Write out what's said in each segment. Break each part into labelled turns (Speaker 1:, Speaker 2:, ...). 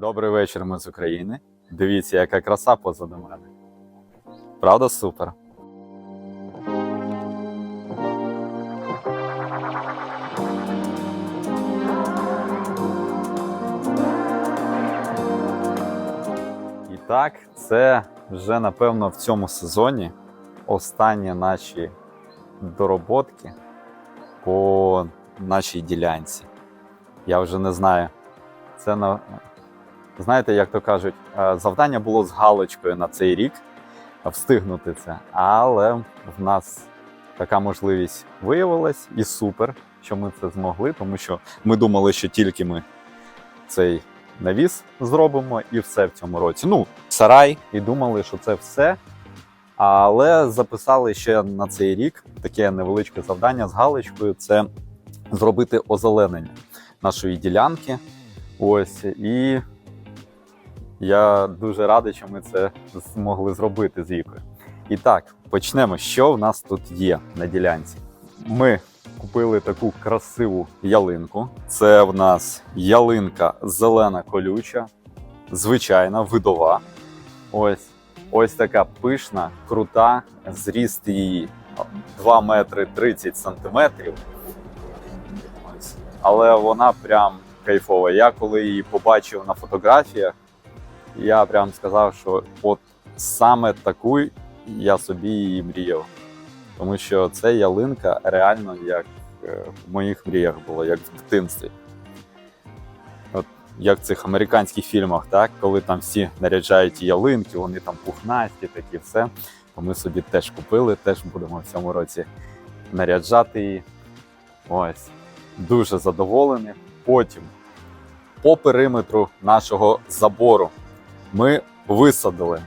Speaker 1: Добрий вечір, ми з України. Дивіться, яка краса позаду мене. Правда, супер. І так, це вже напевно в цьому сезоні останні наші дороботки по нашій ділянці. Я вже не знаю. Це на знаєте, як то кажуть, е, завдання було з галочкою на цей рік встигнути це. Але в нас така можливість виявилась і супер, що ми це змогли, тому що ми думали, що тільки ми цей навіс зробимо і все в цьому році. Ну, сарай, і думали, що це все. Але записали ще на цей рік таке невеличке завдання з галочкою це зробити озеленення нашої ділянки. Ось і я дуже радий, що ми це змогли зробити з Вікою. І так, почнемо. Що в нас тут є на ділянці? Ми купили таку красиву ялинку. Це в нас ялинка зелена колюча, звичайна, видова. Ось ось така пишна, крута, зріст її 2 метри 30 сантиметрів. Але вона прям кайфова. Я коли її побачив на фотографіях, я прям сказав, що от саме таку я собі її мріяв. Тому що це ялинка реально як е, в моїх мріях було, як в дитинстві. От як в цих американських фільмах, так? коли там всі наряджають ялинки, вони там пухнасті, такі все. То ми собі теж купили, теж будемо в цьому році наряджати її. Ось. Дуже задоволений. Потім по периметру нашого забору ми висадили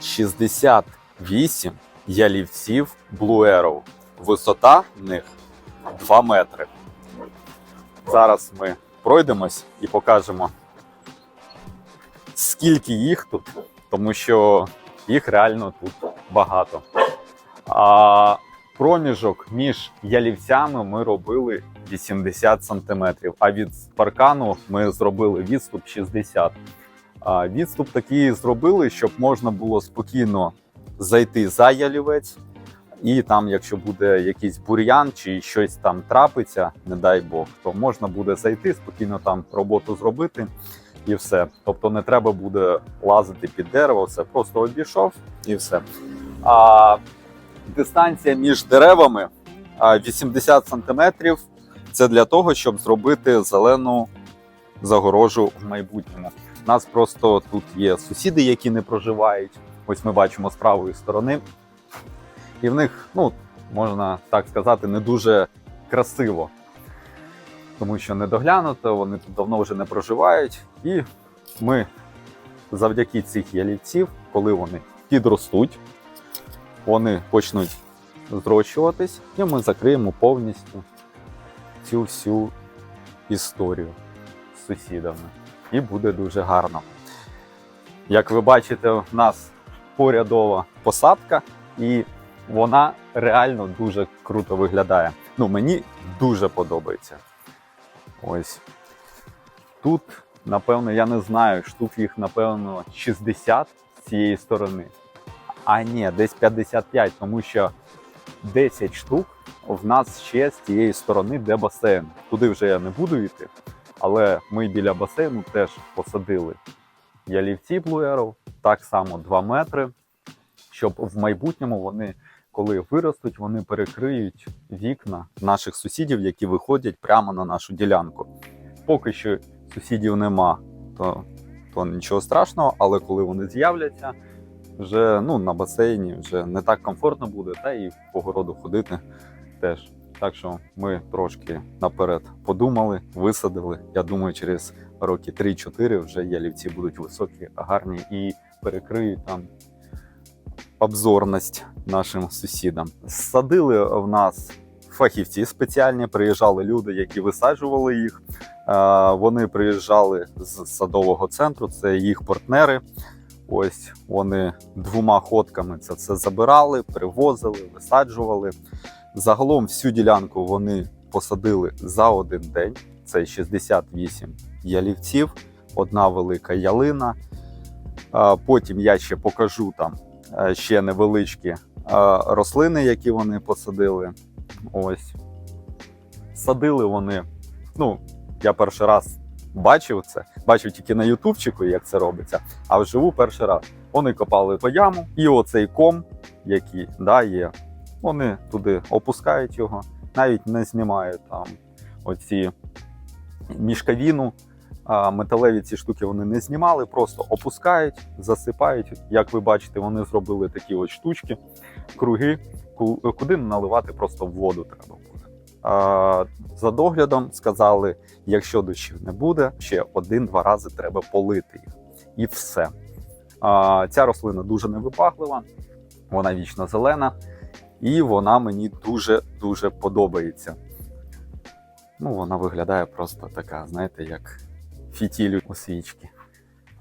Speaker 1: 68 ялівців Blue. Висота в них 2 метри. Зараз ми пройдемось і покажемо, скільки їх тут, тому що їх реально тут багато. А проміжок між ялівцями ми робили 80 сантиметрів, а від паркану ми зробили відступ 60. А відступ такий зробили, щоб можна було спокійно зайти за ялівець, і там, якщо буде якийсь бур'ян чи щось там трапиться, не дай Бог, то можна буде зайти, спокійно там роботу зробити і все. Тобто не треба буде лазити під дерево, все просто обійшов і все. А дистанція між деревами 80 сантиметрів. Це для того, щоб зробити зелену загорожу в майбутньому. У нас просто тут є сусіди, які не проживають. Ось ми бачимо з правої сторони. І в них, ну, можна так сказати, не дуже красиво. Тому що не доглянуто, вони тут давно вже не проживають. І ми завдяки цих ялівців, коли вони підростуть, вони почнуть зрощуватись, і ми закриємо повністю цю всю історію з сусідами. І буде дуже гарно. Як ви бачите, у нас порядова посадка, і вона реально дуже круто виглядає. Ну, мені дуже подобається. Ось. Тут, напевно, я не знаю, штук їх, напевно, 60 з цієї сторони. А ні, десь 55, тому що 10 штук в нас ще з тієї сторони, де басейн. Туди вже я не буду йти, але ми біля басейну теж посадили ялівці Arrow, так само 2 метри, щоб в майбутньому вони, коли виростуть, вони перекриють вікна наших сусідів, які виходять прямо на нашу ділянку. Поки що сусідів нема, то, то нічого страшного, але коли вони з'являться, вже ну, на басейні вже не так комфортно буде, та і по городу ходити теж. Так що ми трошки наперед подумали, висадили. Я думаю, через роки 3-4 вже ялівці будуть високі, гарні і перекриють там обзорність нашим сусідам. Садили в нас фахівці спеціальні, приїжджали люди, які висаджували їх. Е, Вони приїжджали з садового центру, це їх партнери. Ось вони двома ходками це все забирали, привозили, висаджували. Загалом всю ділянку вони посадили за один день. Це 68 ялівців, одна велика ялина. Потім я ще покажу там е, ще невеличкі е, рослини, які вони посадили. Ось. Садили вони. Ну, я перший раз бачив це, бачив тільки на ютубчику, як це робиться, а вживу перший раз. Вони копали по яму, і оцей ком, який да, є, вони туди опускають його, навіть не знімають там оці мішкавіну. Металеві ці штуки вони не знімали, просто опускають, засипають. Як ви бачите, вони зробили такі от штучки, круги, куди наливати просто воду треба за доглядом сказали, якщо дощів не буде, ще один-два рази треба полити їх. І все. Ця рослина дуже невибаглива, вона вічно зелена, і вона мені дуже-дуже подобається. Ну, вона виглядає просто така, знаєте, як фітіль у свічки.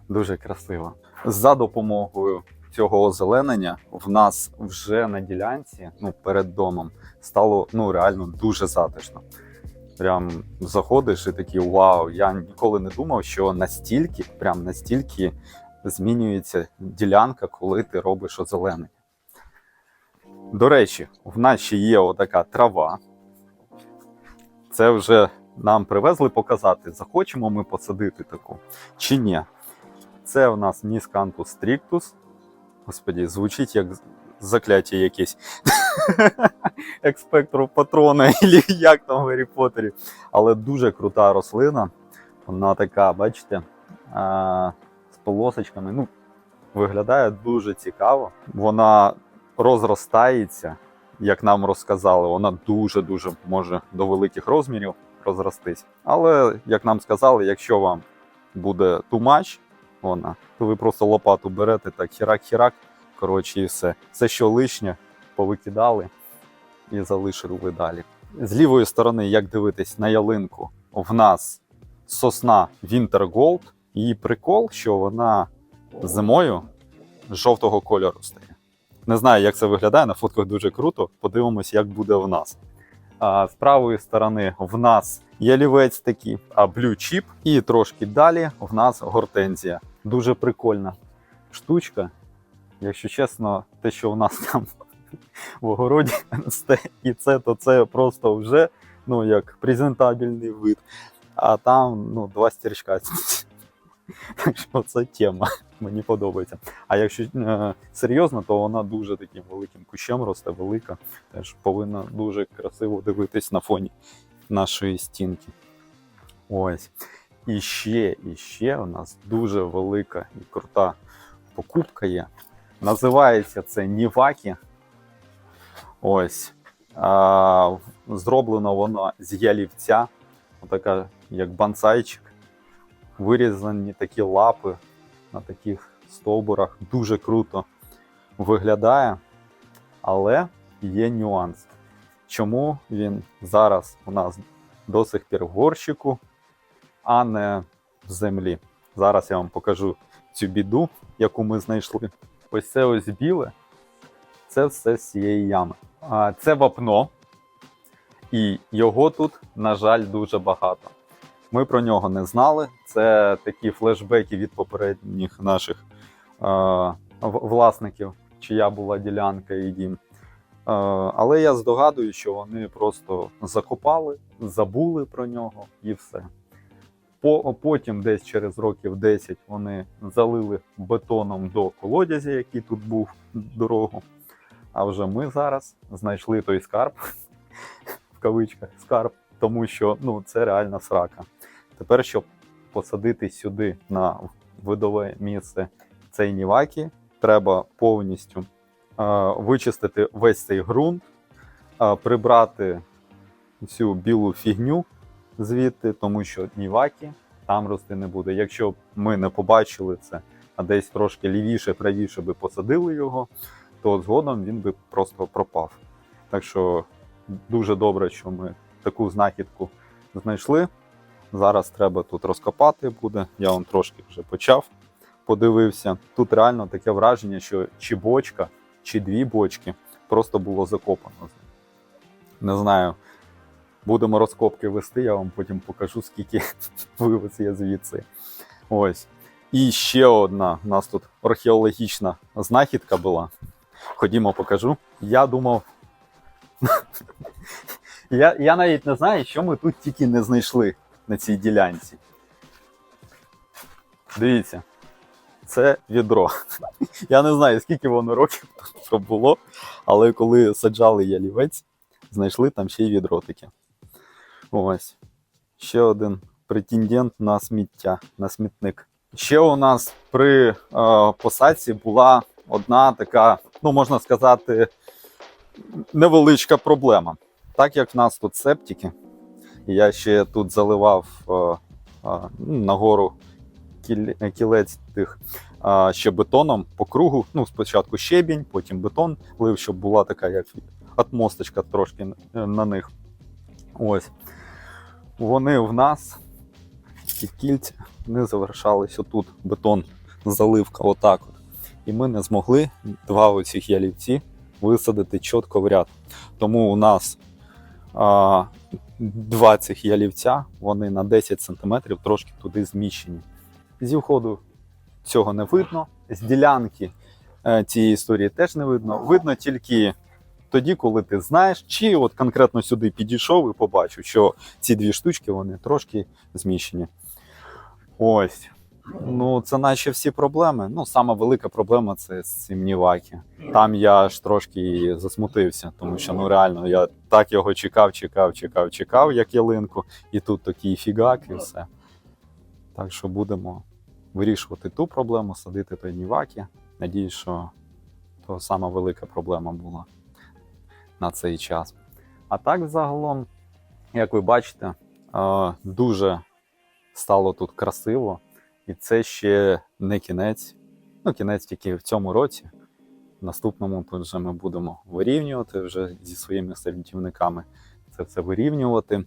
Speaker 1: Дуже красиво. За допомогою цього озеленення в нас вже на ділянці, ну перед домом, стало ну реально дуже затишно. Прям заходиш і такий вау. Я ніколи не думав, що настільки, прям настільки змінюється ділянка, коли ти робиш озеленення. До речі, в нас ще є отака трава. Це вже нам привезли показати, захочемо ми посадити таку чи ні. Це в нас Міскантус стріктус. Господі, звучить як закляття якесь. Експектру патрона, або як там в Гаррі Поттері. Але дуже крута рослина. Вона така, бачите, з полосочками. Ну, виглядає дуже цікаво. Вона розростається, як нам розказали, вона дуже-дуже може до великих розмірів розростись. Але, як нам сказали, якщо вам буде much, вона, то ви просто лопату берете, так хірак-хірак, коротше, і все. Все, що лишнє, повикидали і залишили далі. З лівої сторони, як дивитись на ялинку, в нас сосна Winter Gold. Її прикол, що вона зимою жовтого кольору стає. Не знаю, як це виглядає, на фотках дуже круто. Подивимось, як буде в нас. А, з правої сторони в нас ялівець такий, а blue chip. І трошки далі в нас гортензія. Дуже прикольна штучка. Якщо чесно, те, що в нас там в огороді і це, то це просто вже ну, як презентабельний вид. А там ну, два стірчка. Так що це тема. Мені подобається. А якщо е, серйозно, то вона дуже таким великим кущем росте, велика. Теж повинна дуже красиво дивитись на фоні нашої стінки. Ось. І ще, і ще у нас дуже велика і крута покупка є. Називається це Нівакі. Ось. А, зроблено воно з ялівця. Отака, як бансайчик. Вирізані такі лапи на таких стовбурах. Дуже круто виглядає. Але є нюанс. Чому він зараз у нас до сих пір в горщику, а не в землі? Зараз я вам покажу цю біду, яку ми знайшли. Ось це ось біле. Це все з цієї ями. А, Це вапно, і його тут, на жаль, дуже багато. Ми про нього не знали. Це такі флешбеки від попередніх наших е, власників, чия була ділянка і дім. Але я здогадую, що вони просто закопали, забули про нього і все. По- Потім, десь через років 10, вони залили бетоном до колодязя, який тут був дорогу. А вже ми зараз знайшли той скарб, в кавичках скарб, тому що ну, це реальна срака. Тепер, щоб посадити сюди на видове місце цей нівакі, треба повністю е, вичистити весь цей ґрунт, е, прибрати цю білу фігню звідти, тому що нівакі там рости не буде. Якщо б ми не побачили це, а десь трошки лівіше, правіше би посадили його, то згодом він би просто пропав. Так що дуже добре, що ми таку знахідку знайшли. Зараз треба тут розкопати буде. Я вам трошки вже почав, подивився. Тут реально таке враження, що чи бочка, чи дві бочки просто було закопано. Не знаю. Будемо розкопки вести, я вам потім покажу, скільки вивез я звідси. Ось. І ще одна у нас тут археологічна знахідка була. Ходімо, покажу. Я думав. я, я навіть не знаю, що ми тут тільки не знайшли на цій ділянці. Дивіться, це відро. Я не знаю, скільки воно років було, але коли саджали ялівець, знайшли там ще й відро таке. Ось. Ще один претендент на сміття, на смітник. Ще у нас при е, посадці була одна така, ну можна сказати, невеличка проблема. Так як в нас тут септики, я ще тут заливав е, е, ну, нагору кілець тих е, ще бетоном по кругу. Ну, спочатку щебінь, потім бетон лив, щоб була така як атмосточка трошки на- на них. Ось. Вони в нас, ці кільця, не завершались отут. Бетон, заливка, отак от. І ми не змогли два оцих ялівці висадити чітко в ряд. Тому у нас а, два цих ялівця, вони на 10 см трошки туди зміщені. Зі входу цього не видно, з ділянки е, цієї історії теж не видно. Видно тільки тоді, коли ти знаєш, чи от конкретно сюди підійшов і побачив, що ці дві штучки вони трошки зміщені. Ось. Ну, це наче всі проблеми. Ну, сама велика проблема це з цим Нівакі. Там я ж трошки засмутився, тому що ну реально я так його чекав, чекав, чекав, чекав, як ялинку, і тут такий фігак, і все. Так що будемо вирішувати ту проблему, садити той Нівакі. Надіюсь, що то сама велика проблема була на цей час. А так, загалом, як ви бачите, е, дуже стало тут красиво, і це ще не кінець. Ну, кінець тільки в цьому році. В наступному вже ми будемо вирівнювати вже зі своїми садівниками. Це все вирівнювати.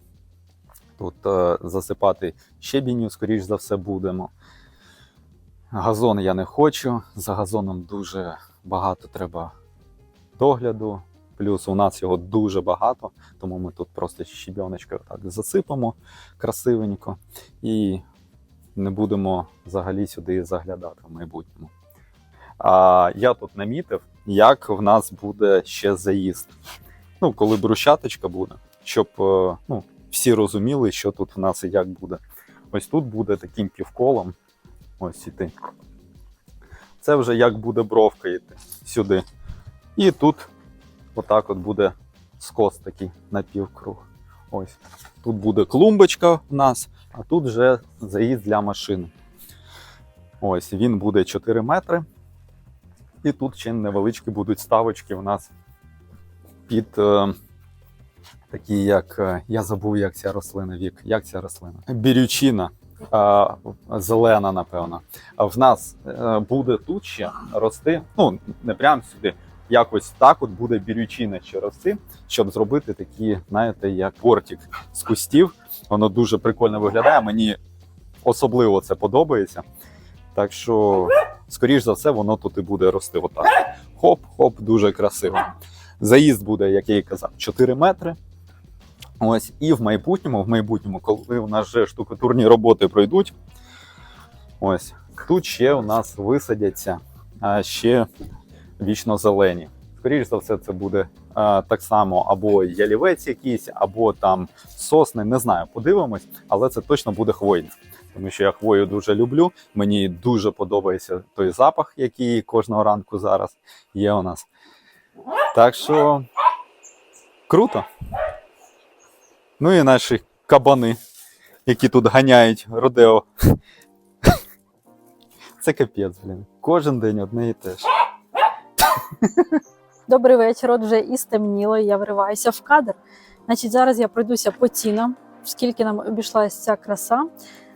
Speaker 1: Тут е, засипати щебінню, скоріш за все, будемо. Газон я не хочу. За газоном дуже багато треба догляду. Плюс у нас його дуже багато, тому ми тут просто щебіночкою так засипемо красивенько і не будемо взагалі сюди заглядати в майбутньому. А я тут намітив, як в нас буде ще заїзд. Ну, коли брусчаточка буде, щоб е, ну, всі розуміли, що тут в нас і як буде. Ось тут буде таким півколом. Ось іти. Це вже як буде бровка йти сюди. І тут отак от буде скос такий на півкруг. Ось. Тут буде клумбочка в нас, а тут вже заїзд для машин. Ось він буде 4 метри. І тут ще невеличкі будуть ставочки у нас під е, такі, як е, я забув, як ця рослина вік. Як ця рослина? Бірючина. е, Зелена, напевно. В нас е, буде тут ще рости, ну не прямо сюди, якось так от буде бірючина ще рости, щоб зробити такі, знаєте, як портик з кустів. Воно дуже прикольно виглядає. Мені особливо це подобається. Так що, скоріш за все, воно тут і буде рости отак. Хоп-хоп, дуже красиво. Заїзд буде, як я і казав, 4 метри. Ось, і в майбутньому, в майбутньому, коли у нас вже штукатурні роботи пройдуть, ось тут ще у нас висадяться ще вічно зелені. Скоріше за все, це буде е, так само або ялівець якийсь, або там сосни, не знаю, подивимось, але це точно буде хвойне. Тому що я хвою дуже люблю. Мені дуже подобається той запах, який кожного ранку зараз є у нас. Так що круто. Ну і наші кабани, які тут ганяють Родео. Це капець, блін. Кожен день одне і те ж.
Speaker 2: Добрий вечір. От вже і стемніло, я вриваюся в кадр. Значить, зараз я пройдуся по цінам, скільки нам обійшлася ця краса.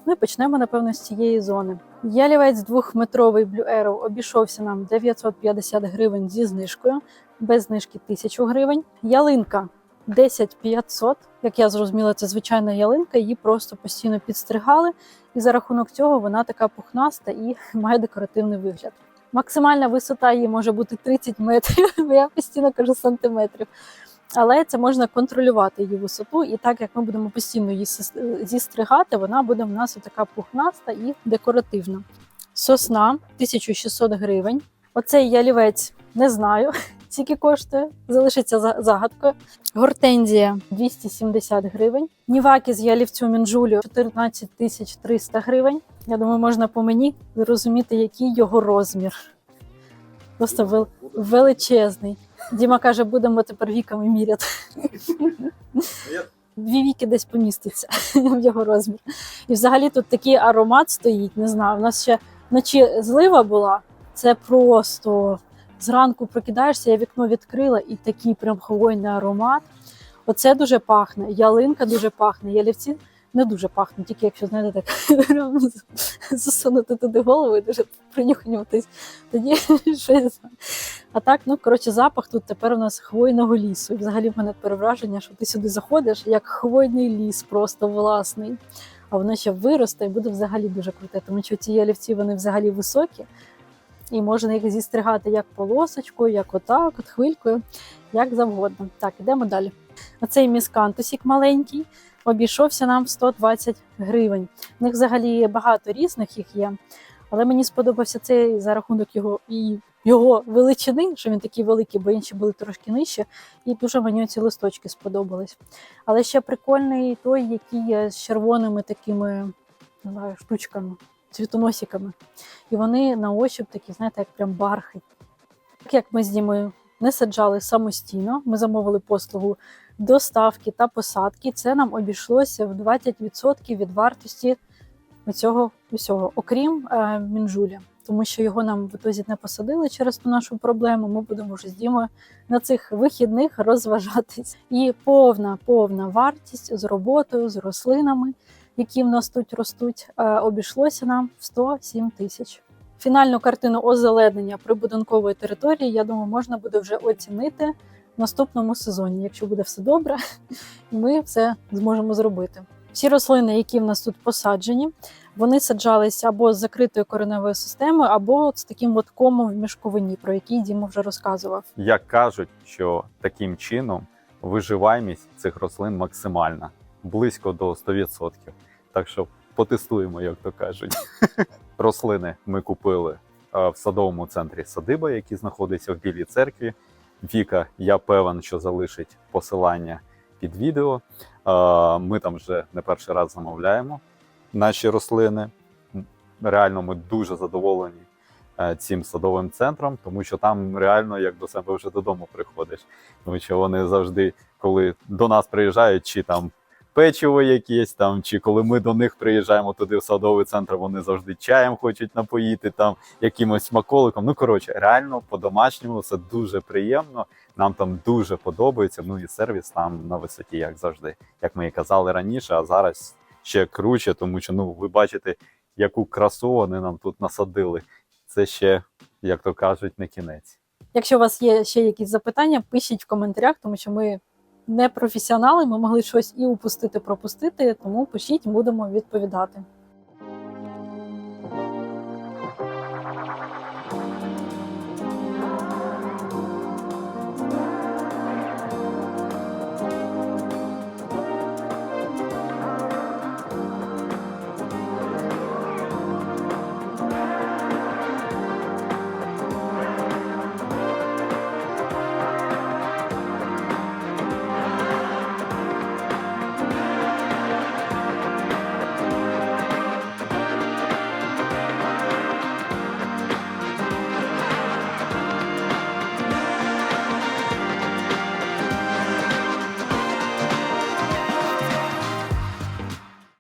Speaker 2: Ну і почнемо, напевно, з цієї зони. Ялівець двохметровий Blue Arrow обійшовся нам 950 гривень зі знижкою, без знижки 1000 гривень. Ялинка 10500. Як я зрозуміла, це звичайна ялинка, її просто постійно підстригали, і за рахунок цього вона така пухнаста і має декоративний вигляд. Максимальна висота її може бути 30 метрів, я постійно кажу сантиметрів. Але це можна контролювати її висоту, і так як ми будемо постійно її зістригати, вона буде в нас така пухнаста і декоративна. Сосна 1600 гривень. Оцей ялівець не знаю, скільки коштує, залишиться за- загадкою. Гортензія 270 гривень. Ніваки з ялівцю мінжулю 14 300 гривень. Я думаю, можна по мені зрозуміти, який його розмір. Просто вел- величезний. Діма каже, будемо тепер віками міряти. Дві віки десь поміститься в його розмір. І взагалі тут такий аромат стоїть, не знаю. У нас ще вночі злива була. Це просто зранку прокидаєшся, я вікно відкрила, і такий прям хвойний аромат. Оце дуже пахне. Ялинка дуже пахне. Ялівці не дуже пахне, тільки якщо знаєте, так засунути туди голову і дуже принюхнюватись. Тоді що я знаю. А так, ну коротше, запах тут тепер у нас хвойного лісу. І взагалі в мене тепер враження, що ти сюди заходиш як хвойний ліс, просто власний. А воно ще виросте і буде взагалі дуже круте, тому що ці ялівці вони взагалі високі, і можна їх зістригати як полосочкою, як отак, от хвилькою, як завгодно. Так, ідемо далі. Оцей міскантусік маленький обійшовся нам в 120 гривень. В них взагалі багато різних їх є. Але мені сподобався цей за рахунок його і його величини, що він такий великий, бо інші були трошки нижче, і дуже мені ці листочки сподобались. Але ще прикольний той, який є з червоними такими не знаю, штучками, цвітоносиками. І вони на ощуп такі, знаєте, як прям бархи. Так як ми з Дімою не саджали самостійно, ми замовили послугу доставки та посадки. Це нам обійшлося в 20% від вартості цього усього, окрім е, мінжуля. Тому що його нам в ітозі не посадили через ту нашу проблему. Ми будемо вже з Дімою на цих вихідних розважатись. І повна повна вартість з роботою, з рослинами, які в нас тут ростуть, е, обійшлося нам в 107 тисяч. Фінальну картину озеленення прибудинкової території, я думаю, можна буде вже оцінити в наступному сезоні. Якщо буде все добре, ми все зможемо зробити. Всі рослини, які в нас тут посаджені, вони саджалися або з закритою кореневою системою, або з таким от комом в мішковині, про який Діма вже розказував.
Speaker 1: Як кажуть, що таким чином виживаємість цих рослин максимальна, близько до 100%. Так що потестуємо, як то кажуть. Рослини ми купили в садовому центрі садиба, який знаходиться в Білій церкві. Віка, я певен, що залишить посилання під відео. Ми там вже не перший раз замовляємо наші рослини. Реально, ми дуже задоволені е, цим садовим центром, тому що там реально як до себе вже додому приходиш. Тому що вони завжди, коли до нас приїжджають, чи там печиво якесь, там, чи коли ми до них приїжджаємо туди в садовий центр, вони завжди чаєм хочуть напоїти, там якимось смаколиком. Ну коротше, реально по-домашньому це дуже приємно. Нам там дуже подобається. Ну і сервіс там на висоті, як завжди, як ми і казали раніше, а зараз ще круче, тому що ну ви бачите, яку красу вони нам тут насадили. Це ще, як то кажуть, не кінець.
Speaker 2: Якщо у вас є ще якісь запитання, пишіть в коментарях, тому що ми не професіонали, ми могли щось і упустити, пропустити, тому пишіть, будемо відповідати.